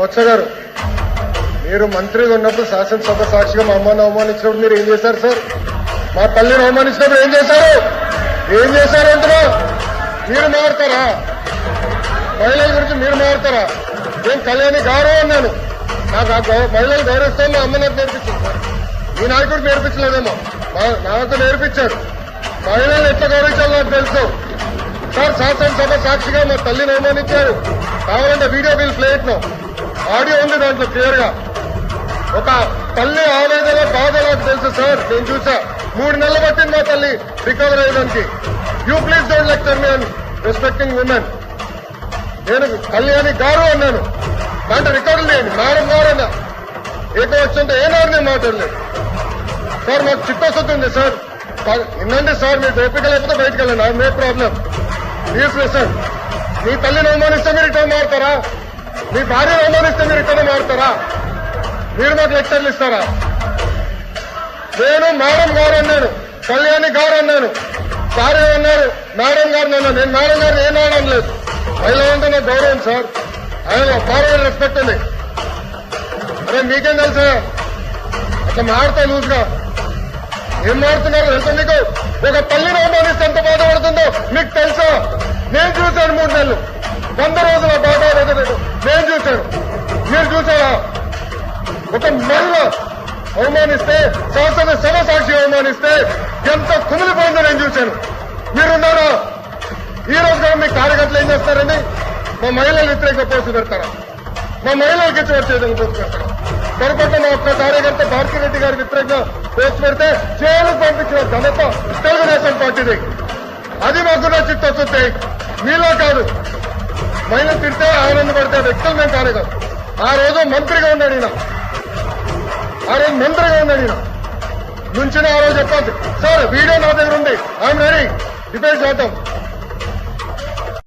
వత్స గారు మీరు మంత్రిగా ఉన్నప్పుడు శాసనసభ సాక్షిగా మా అమ్మని అవమానించినప్పుడు మీరు ఏం చేశారు సార్? మా తల్లిని అవమానించినప్పుడు ఏం చేశారు? ఏం చేశారు అంటున్నా? మీరు మారుతారా? మహిళల గురించి మీరు మారుతారా? నేను కళ్యాణి గౌరవం అన్నాను. నాకు ఆ గౌ- మహిళలు గౌరవిస్తాను మా అమ్మ నాకు నేర్పించింది సార్. మీ నాయకుడు నేర్పించలేదేమో. నాకు నేర్పించారు. మహిళలు ఎట్లా గౌరవించాలో నాకు తెలుసు. సార్ శాసనసభ సాక్షిగా మా తల్లిని అవమానించారు. కావాలంటే వీడియో బిల్ ప్లేట్ను ఆడియో ఉంది దాంట్లో క్లియర్గా. ఒక తల్లి ఆవేదన బాధ నాకు తెలుసు సార్. నేను చూసా. మూడు నెలలు పట్టింది మా తల్లి recover అయ్యడానికి. You please don't lecture me అని రెస్పెక్టింగ్ ఉమెన్ నేను కళ్యాణి గారు అన్నాను. దాంట్లో రికార్డులు లేని మేడం గారు అన్నా. ఏకవచ్చంటే ఏనాడు నేను మాట్లాడలేదు. సార్ మాకు చిత్తశుద్ధి ఉంది సార్. ప- వినండి సార్ మీరు ఓపిక లేకపోతే బయటకు వెళ్ళండి. నో ప్రాబ్లం ప్లీజ్ సార్ మీ తల్లిని అవమానిస్తే మీరు రిటర్న్ మారుతారా? మీ భార్య అవమానిస్తే మీరు ఇక్కడ మారుతారా? మీరు మాకు లెక్చర్లు ఇస్తారా? నేను మేడం గారు అన్నాను కళ్యాణి గారు అన్నాను సార్ అన్నారు మేడం గారు అన్నాను నేను మేడం గారు ఏం అనడం లేదు. మహిళ అంటే నాకు గౌరవం సార్. ఆయన ఫార్వర్డ్ రెస్పెక్ట్ ఉంది. అరే మీకేం తెలుసా? అట్లా మారుతా లూజ్గా. ఏం మారుతున్నారు తెలుసా మీకు? ఒక తల్లిని అవమానిస్తే ఎంత బాధపడుతుందో మీకు తెలుసా? నేను చూశాను మూడు నెలలు. వంద రోజుల బాధ నేను నేను చూశాను. మీరు చూసారా ఒక మహిళ అవమానిస్తే శాసన సభ సాక్షి అవమానిస్తే ఎంత కుమిలిపోయిందో నేను చూశాను. మీరున్నారా? ఈ రోజు కూడా మీ కార్యకర్తలు ఏం చేస్తారండి? మా మహిళలు వ్యతిరేక పోస్టు పెడతారా? మా మహిళలకు ఇచ్చి వచ్చేదని పోస్టు పెడతారా? పొరపాటు మా ఒక్క కార్యకర్త భారతీ రెడ్డి గారి వ్యతిరేకంగా పోస్ట్ పెడితే జైలుకు పంపించిన ఘనత తెలుగుదేశం పార్టీది. అది మాకు చిత్తశుద్ధి. మీలో కాదు. మహిళలు తిడితే ఆనందపడితే వ్యక్తులు మేము కాదు కాదు. ఆ రోజు మంత్రిగా ఉన్నాడు ఈయన. ఆ రోజు మంత్రిగా ఉన్నాడు ఈయన. నుంచి ఆ రోజు చెప్పాలి సార్ వీడియో నా దగ్గర ఉంది. ఐఎమ్ రెడీ డిబేట్ చేద్దాం.